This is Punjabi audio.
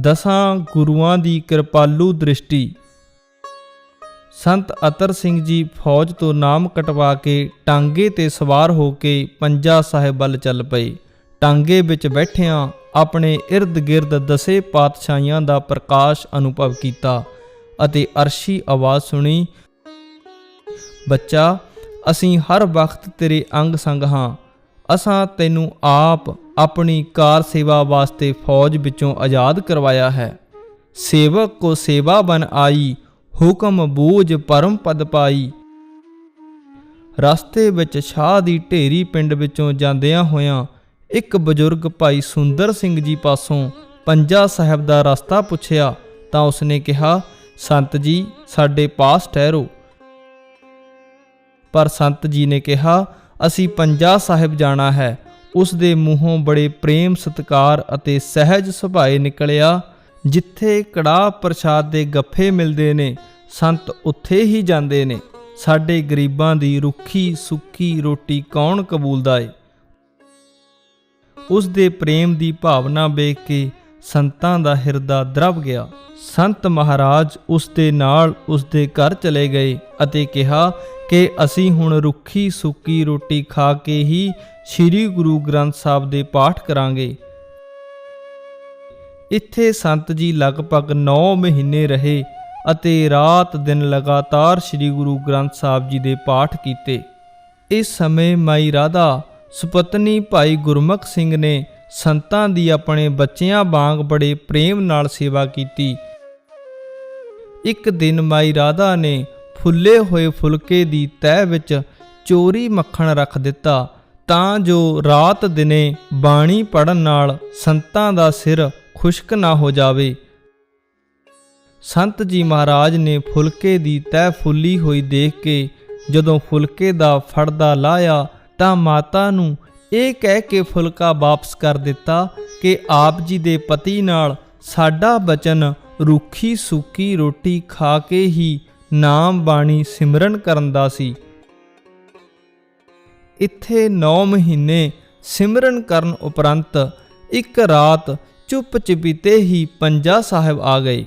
ਦਸਾਂ ਗੁਰੂਆਂ ਦੀ ਕਿਰਪਾਲੂ ਦ੍ਰਿਸ਼ਟੀ। ਸੰਤ ਅਤਰ ਸਿੰਘ ਜੀ ਫੌਜ ਤੋਂ ਨਾਮ ਕਟਵਾ ਕੇ ਟਾਂਗੇ ਤੇ ਸਵਾਰ ਹੋ ਕੇ ਪੰਜਾ ਸਾਹਿਬ ਵੱਲ ਚੱਲ ਪਏ। ਟਾਂਗੇ ਵਿੱਚ ਬੈਠਿਆਂ ਆਪਣੇ ird-gird ਦਸੇ ਪਾਤਸ਼ਾਹੀਆਂ ਦਾ ਪ੍ਰਕਾਸ਼ ਅਨੁਭਵ ਕੀਤਾ ਅਤੇ ਅਰਸ਼ੀ ਆਵਾਜ਼ ਸੁਣੀ, ਬੱਚਾ, ਅਸੀਂ ਹਰ ਵਕਤ ਤੇਰੇ ਅੰਗ ਸੰਗ ਹਾਂ। ਅਸਾਂ ਤੈਨੂੰ ਆਪ ਆਪਣੀ ਕਾਰ ਸੇਵਾ ਵਾਸਤੇ ਫੌਜ ਵਿੱਚੋਂ ਆਜ਼ਾਦ ਕਰਵਾਇਆ ਹੈ। ਸੇਵਕ ਕੋ ਸੇਵਾ ਬਨ ਆਈ, ਹੁਕਮ ਬੂਝ ਪਰਮ ਪਦ ਪਾਈ। ਰਸਤੇ ਵਿੱਚ ਸ਼ਾਹ ਦੀ ਢੇਰੀ ਪਿੰਡ ਵਿੱਚੋਂ ਜਾਂਦਿਆਂ ਹੋਇਆਂ ਇੱਕ ਬਜ਼ੁਰਗ ਭਾਈ ਸੁੰਦਰ ਸਿੰਘ ਜੀ ਪਾਸੋਂ ਪੰਜਾ ਸਾਹਿਬ ਦਾ ਰਸਤਾ ਪੁੱਛਿਆ ਤਾਂ ਉਸਨੇ ਕਿਹਾ, ਸੰਤ ਜੀ, ਸਾਡੇ ਪਾਸ ਠਹਿਰੋ। ਪਰ ਸੰਤ ਜੀ ਨੇ ਕਿਹਾ, ਅਸੀਂ ਪੰਜਾ ਸਾਹਿਬ ਜਾਣਾ ਹੈ। ਉਸ ਦੇ ਮੂੰਹੋਂ ਬੜੇ ਪ੍ਰੇਮ ਸਤਿਕਾਰ ਅਤੇ ਸਹਿਜ ਸੁਭਾਏ ਨਿਕਲਿਆ, ਜਿੱਥੇ ਕੜਾਹ ਪ੍ਰਸ਼ਾਦ ਦੇ ਗੱਫੇ ਮਿਲਦੇ ਨੇ, ਸੰਤ ਉੱਥੇ ਹੀ ਜਾਂਦੇ ਨੇ। ਸਾਡੇ ਗਰੀਬਾਂ ਦੀ ਰੁੱਖੀ ਸੁੱਕੀ ਰੋਟੀ ਕੌਣ ਕਬੂਲਦਾ ਏ? ਉਸ ਦੇ ਪ੍ਰੇਮ ਦੀ ਭਾਵਨਾ ਵੇਖ ਕੇ ਸੰਤਾਂ ਦਾ ਹਿਰਦਾ ਦਰਵ ਗਿਆ। ਸੰਤ ਮਹਾਰਾਜ ਉਸ ਦੇ ਨਾਲ ਉਸ ਦੇ ਘਰ ਚਲੇ ਗਏ ਅਤੇ ਕਿਹਾ ਕਿ ਅਸੀਂ ਹੁਣ ਰੁੱਖੀ ਸੁੱਕੀ ਰੋਟੀ ਖਾ ਕੇ ਹੀ ਸ੍ਰੀ ਗੁਰੂ ਗ੍ਰੰਥ ਸਾਹਿਬ ਦੇ ਪਾਠ ਕਰਾਂਗੇ। ਇੱਥੇ ਸੰਤ ਜੀ ਲਗਭਗ 9 ਮਹੀਨੇ ਰਹੇ ਅਤੇ ਰਾਤ ਦਿਨ ਲਗਾਤਾਰ ਸ੍ਰੀ ਗੁਰੂ ਗ੍ਰੰਥ ਸਾਹਿਬ ਜੀ ਦੇ ਪਾਠ ਕੀਤੇ। ਇਸ ਸਮੇਂ ਮਾਈ ਰਾਧਾ, ਸੁਪਤਨੀ ਭਾਈ ਗੁਰਮੁਖ ਸਿੰਘ ਨੇ ਸੰਤਾਂ ਦੀ ਆਪਣੇ ਬੱਚਿਆਂ ਵਾਂਗ ਬੜੇ ਪ੍ਰੇਮ ਨਾਲ ਸੇਵਾ ਕੀਤੀ। ਇੱਕ ਦਿਨ ਮਾਈ ਰਾਧਾ ਨੇ ਫੁੱਲੇ ਹੋਏ ਫੁਲਕੇ ਦੀ ਤਹਿ ਵਿੱਚ ਚੋਰੀ ਮੱਖਣ ਰੱਖ ਦਿੱਤਾ, ਤਾਂ ਜੋ ਰਾਤ ਦਿਨੇ ਬਾਣੀ ਪੜਨ ਨਾਲ ਸੰਤਾਂ ਦਾ ਸਿਰ ਖੁਸ਼ਕ ਨਾ ਹੋ ਜਾਵੇ। ਸੰਤ ਜੀ ਮਹਾਰਾਜ ਨੇ ਫੁਲਕੇ ਦੀ ਤਹਿ ਫੁੱਲੀ ਹੋਈ ਦੇਖ ਕੇ ਜਦੋਂ ਫੁਲਕੇ ਦਾ ਫੜਦਾ ਲਾਇਆ, ਤਾਂ ਮਾਤਾ ਨੂੰ ਇਹ ਕਹਿ ਕੇ ਫੁਲਕਾ ਵਾਪਸ ਕਰ ਦਿੱਤਾ ਕਿ ਆਪ ਜੀ ਦੇ ਪਤੀ ਨਾਲ ਸਾਡਾ ਬਚਨ ਰੁੱਖੀ ਸੁੱਕੀ ਰੋਟੀ ਖਾ ਕੇ ਹੀ ਨਾਮ ਬਾਣੀ ਸਿਮਰਨ ਕਰਨ ਦਾ ਸੀ। ਇੱਥੇ 9 ਮਹੀਨੇ ਸਿਮਰਨ ਕਰਨ ਉਪਰੰਤ ਇੱਕ ਰਾਤ ਚੁੱਪ ਚਪੀਤੇ ਹੀ ਪੰਜਾ ਸਾਹਿਬ ਆ ਗਏ।